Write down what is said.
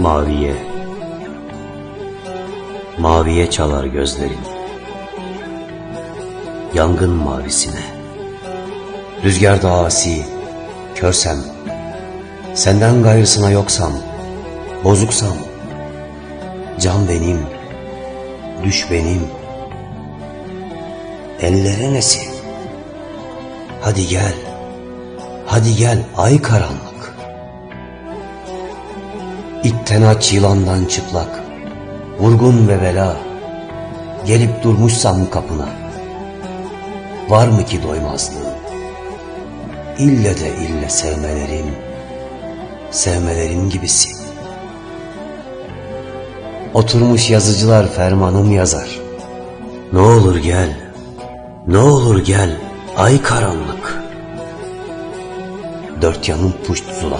Maviye. Maviye çalar gözlerin. Yangın mavisine. Rüzgarda asi Körsem Senden gayrısına yoksam Bozuksam Can benim Düş benim Ellere nesi? Hadi gel Hadi gel ay karanlık İtten aç yılandan çıplak, vurgun ve bela, gelip durmuşsam kapına. Var mı ki doymazlığın? İlle de ille sevmelerin, sevmelerin gibisin. Oturmuş yazıcılar fermanım yazar. Ne olur gel, ne olur gel, ay karanlık. Dört yanın puşt zulası.